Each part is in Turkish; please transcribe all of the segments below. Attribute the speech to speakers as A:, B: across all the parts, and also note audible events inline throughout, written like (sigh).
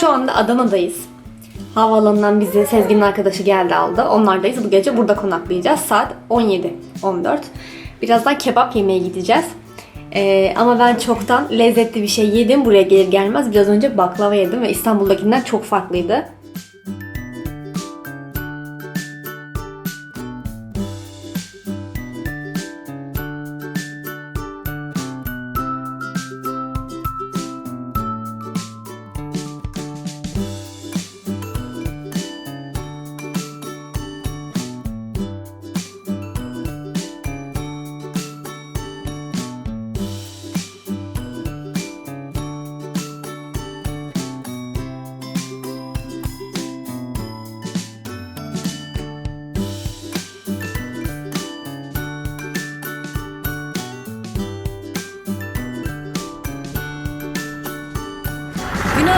A: Şu anda Adana'dayız. Havaalanından bizi Sezgin'in arkadaşı geldi aldı. Onlardayız. Bu gece burada konaklayacağız. Saat 17.14. Birazdan kebap yemeye gideceğiz. Ee, ama ben çoktan lezzetli bir şey yedim. Buraya gelir gelmez biraz önce baklava yedim ve İstanbul'dakinden çok farklıydı.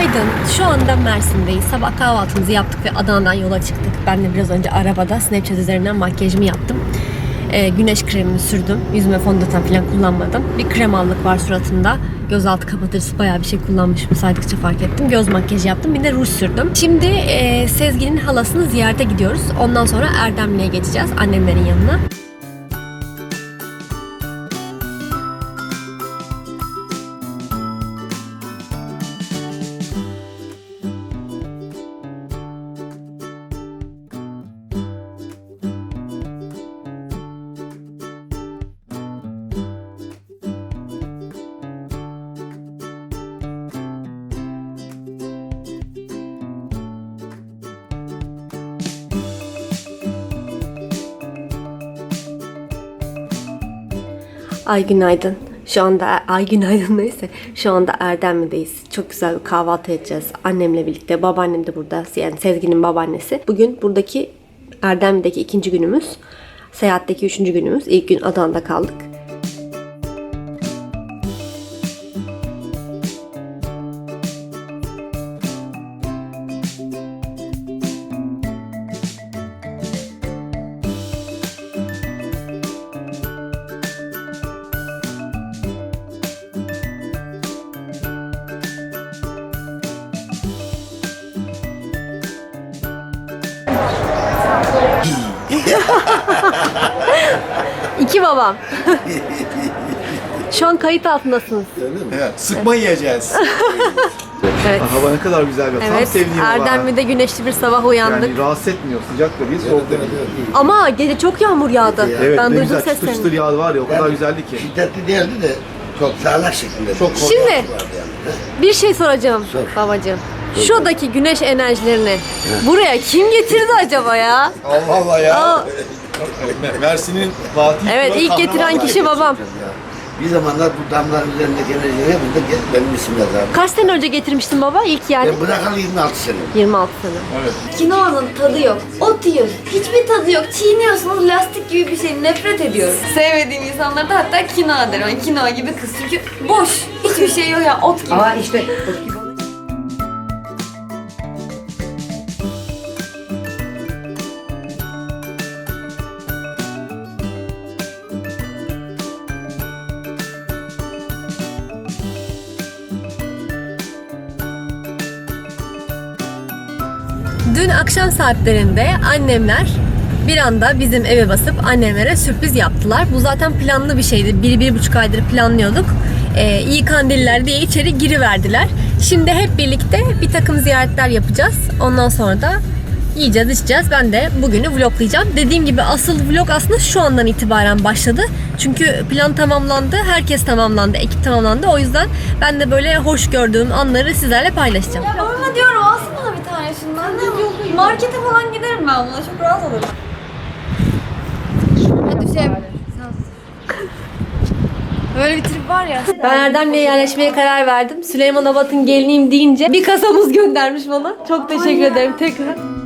A: Günaydın. Şu anda Mersin'deyiz. Sabah kahvaltımızı yaptık ve Adana'dan yola çıktık. Ben de biraz önce arabada Snapchat üzerinden makyajımı yaptım. Ee, güneş kremimi sürdüm. Yüzüme fondöten falan kullanmadım. Bir krem allık var suratımda. Gözaltı kapatıcısı bayağı bir şey kullanmışım. Saydıkça fark ettim. Göz makyajı yaptım. Bir de ruj sürdüm. Şimdi e, Sezgin'in halasını ziyarete gidiyoruz. Ondan sonra Erdemli'ye geçeceğiz. Annemlerin yanına. Ay günaydın. Şu anda ay günaydın (laughs) neyse. Şu anda Erdemli'deyiz. Çok güzel bir kahvaltı edeceğiz. Annemle birlikte. Babaannem de burada. Yani Sezgin'in babaannesi. Bugün buradaki Erdemli'deki ikinci günümüz. Seyahatteki üçüncü günümüz. İlk gün Adana'da kaldık. (laughs) İki babam. Şu an kayıt altındasınız.
B: Evet, sıkma yiyeceğiz. (laughs)
A: Evet.
B: Hava ne kadar güzel bir Tam
A: Evet.
B: sevdiğim hava.
A: Erdemli'de güneşli bir sabah uyandık.
B: Yani rahatsız etmiyor. Sıcak da değil, soğuk da değil.
A: Ama gece çok yağmur yağdı.
B: Evet,
A: ben
B: ne
A: duydum
B: güzel çıtır çıtır
A: seslerini.
B: yağdı var ya, o kadar güzeldi ki.
C: Şiddetli değildi de çok sağlak şekilde.
B: Çok
A: Şimdi bir şey soracağım babacığım. Şuradaki güneş enerjilerini buraya kim getirdi acaba ya?
B: Allah Allah ya.
A: Aa,
B: Mersin'in Fatih
A: evet ilk getiren kişi babam.
C: Bir zamanlar bu damların üzerindeki enerjileri gel- benim isim yazardı.
A: Kaç sene önce getirmiştin baba ilk yani?
C: Ben bırakalı 26 sene.
A: 26 sene.
B: Evet.
D: Kinoanın tadı yok. Ot yiyoruz. Hiçbir tadı yok. Çiğniyorsunuz lastik gibi bir şey. Nefret ediyorum. Sevmediğim insanlar da hatta kinoa derim. Yani kinoa gibi kız. Çünkü boş. Hiçbir şey yok ya. Ot gibi.
E: Ama işte
A: Dün akşam saatlerinde annemler bir anda bizim eve basıp annemlere sürpriz yaptılar. Bu zaten planlı bir şeydi. Bir, bir buçuk aydır planlıyorduk. Ee, iyi kandiller diye içeri giriverdiler. Şimdi hep birlikte bir takım ziyaretler yapacağız. Ondan sonra da yiyeceğiz, içeceğiz. Ben de bugünü vloglayacağım. Dediğim gibi asıl vlog aslında şu andan itibaren başladı. Çünkü plan tamamlandı, herkes tamamlandı, ekip tamamlandı. O yüzden ben de böyle hoş gördüğüm anları sizlerle paylaşacağım.
D: Ya babama diyorum alsın Ne Markete falan giderim ben buna. Çok rahat olurum. Hadi şey Böyle bir trip var ya.
A: Ben Erdem'le yerleşmeye karar verdim. Süleyman Abat'ın geliniyim deyince bir kasa muz göndermiş bana. Çok teşekkür ederim tekrar.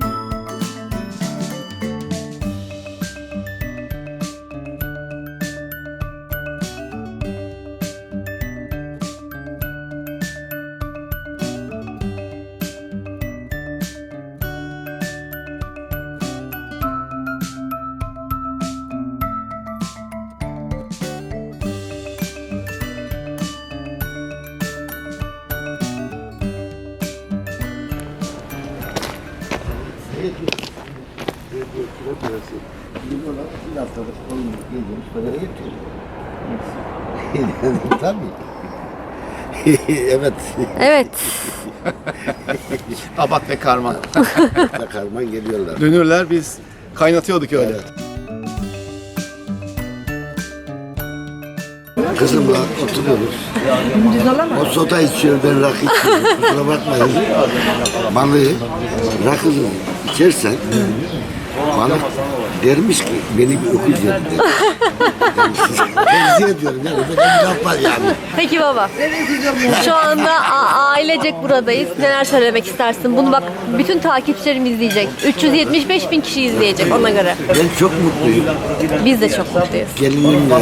C: Bir haftalık oyun geliyoruz, paraya yetiyor. Tabii. evet.
A: Evet.
B: Abat ve karman. (laughs)
C: Karman geliyorlar.
B: Dönürler biz kaynatıyorduk öyle.
C: Kızımla oturuyoruz. O soda içiyor, ben rakı içiyorum. Kusura bakmayın. Balığı, rakı içersen balık dermiş ki beni bir öküz. Tenzih ediyorum yani. Böyle bir laf var yani.
A: Peki baba. Şu anda a- ailecek buradayız. Neler söylemek istersin? Bunu bak bütün takipçilerim izleyecek. 375 bin kişi izleyecek ona göre.
C: Ben çok mutluyum.
A: Biz de çok mutluyuz.
C: Gelinimle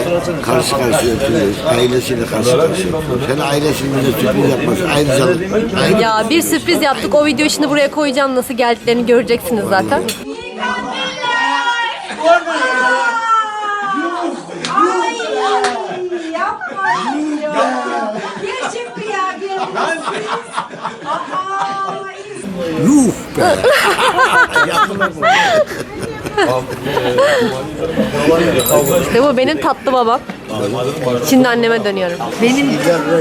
C: karşı karşıya oturuyoruz. Ailesiyle karşı karşıya oturuyoruz. Sen ailesinin bize sürpriz yapması ayrıcalık. Ayrı
A: Ya bir sürpriz yaptık. O videoyu şimdi buraya koyacağım. Nasıl geldiklerini göreceksiniz zaten.
E: Ay yapmayın ya. Gerçek mi ya? Gerçek Aa,
C: Yuh be. Yapılır mı?
A: İşte bu benim tatlı babam. Şimdi anneme dönüyorum.
F: Benim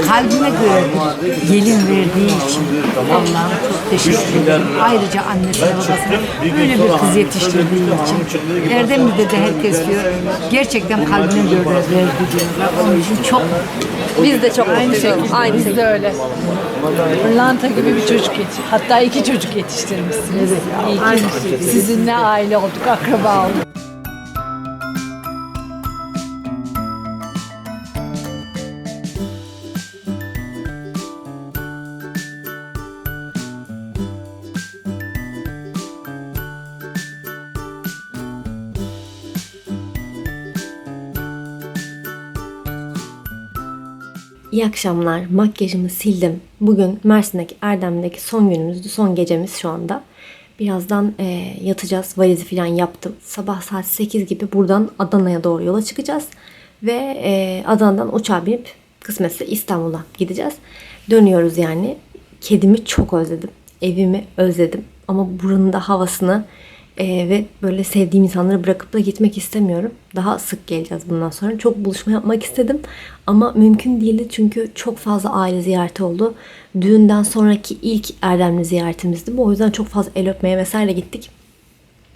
F: kalbime göre bir gelin verdiği için Allah'ım çok teşekkür ederim. Ayrıca annesine babasına böyle bir kız yetiştirdiği için. Erdemli'de de herkes diyor gerçekten kalbine göre verdi diyorlar. Onun için çok
A: Biz de çok mutluyuz. Aynı
F: biz
A: şekilde.
F: de öyle. Pırlanta gibi bir çocuk yetiş. Hatta iki çocuk yetiştirmişsiniz. İyi ki sizinle aile olduk, akraba olduk.
A: İyi akşamlar. Makyajımı sildim. Bugün Mersin'deki Erdem'deki son günümüzdü. Son gecemiz şu anda. Birazdan e, yatacağız. Valizi falan yaptım. Sabah saat 8 gibi buradan Adana'ya doğru yola çıkacağız. Ve e, Adana'dan uçağa binip kısmetse İstanbul'a gideceğiz. Dönüyoruz yani. Kedimi çok özledim. Evimi özledim. Ama buranın da havasını e, ve böyle sevdiğim insanları bırakıp da gitmek istemiyorum. Daha sık geleceğiz bundan sonra. Çok buluşma yapmak istedim ama mümkün değildi çünkü çok fazla aile ziyareti oldu. Düğünden sonraki ilk Erdemli ziyaretimizdi bu. O yüzden çok fazla el öpmeye vesaire gittik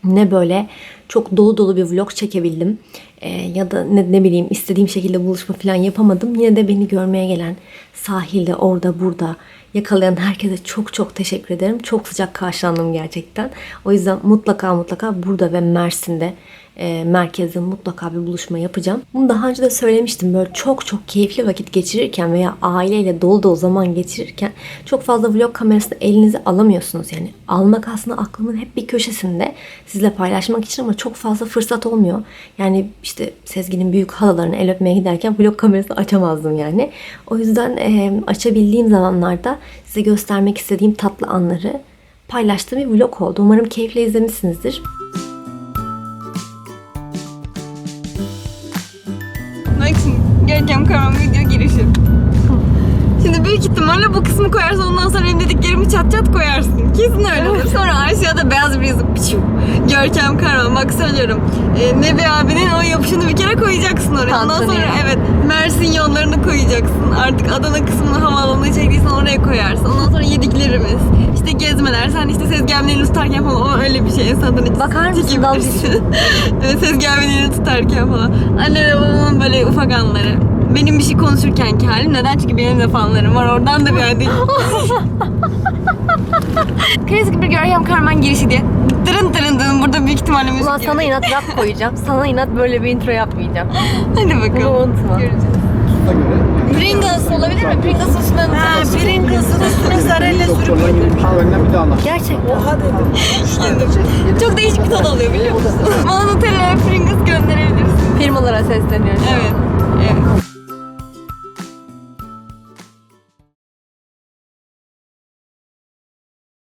A: ne böyle çok dolu dolu bir vlog çekebildim Ee, ya da ne, ne bileyim istediğim şekilde buluşma falan yapamadım. Yine de beni görmeye gelen sahilde orada burada yakalayan herkese çok çok teşekkür ederim. Çok sıcak karşılandım gerçekten. O yüzden mutlaka mutlaka burada ve Mersin'de e, merkezde mutlaka bir buluşma yapacağım. Bunu daha önce de söylemiştim. Böyle çok çok keyifli vakit geçirirken veya aileyle dolu dolu zaman geçirirken çok fazla vlog kamerasını elinize alamıyorsunuz. Yani almak aslında aklımın hep bir köşesinde sizle paylaşmak için ama çok fazla fırsat olmuyor. Yani işte Sezgin'in büyük halalarını el öpmeye giderken vlog kamerasını açamazdım yani. O yüzden e, açabildiğim zamanlarda size göstermek istediğim tatlı anları paylaştığım bir vlog oldu. Umarım keyifle izlemişsinizdir.
D: Karaman video girişi. Şimdi büyük ihtimalle bu kısmı koyarsan ondan sonra benim dediklerimi çat çat koyarsın. Kesin öyle olur. Sonra aşağıda beyaz bir yazı piçim. Görkem Karaman bak söylüyorum. Ee, Nebi abinin o yapışını bir kere koyacaksın oraya. Ondan sonra evet Mersin yollarını koyacaksın. Artık Adana kısmını havaalanına çektiysen oraya koyarsın. Ondan sonra yediklerimiz. işte gezmeler. Sen işte elini tutarken falan o öyle bir şey. Sen de
A: Bakar mısın dalga
D: çekebilirsin. elini tutarken falan. Anne babamın böyle ufak anları. Benim bir şey konuşurken ki halim. Neden? Çünkü benim de fanlarım var. Oradan da bir hadi. (laughs) Klasik bir Görkem Karman girişi diye. Dırın dırın dırın. Burada büyük ihtimalle müzik
A: Ulan sana inat rap koyacağım. (laughs) Sana inat böyle bir intro yapmayacağım.
D: Hadi
A: Bunu
D: bakalım.
A: unutma.
D: Pringles olabilir mi? Pringles üstüne
E: Ha, Pringles'ın üstüne sarayla sürüp koydum.
A: Gerçekten.
D: Çok değişik bir tadı oluyor biliyor musun? (laughs) Bana Nutella ve Pringles gönderebilirsin.
A: Firmalara sesleniyorum.
D: Evet.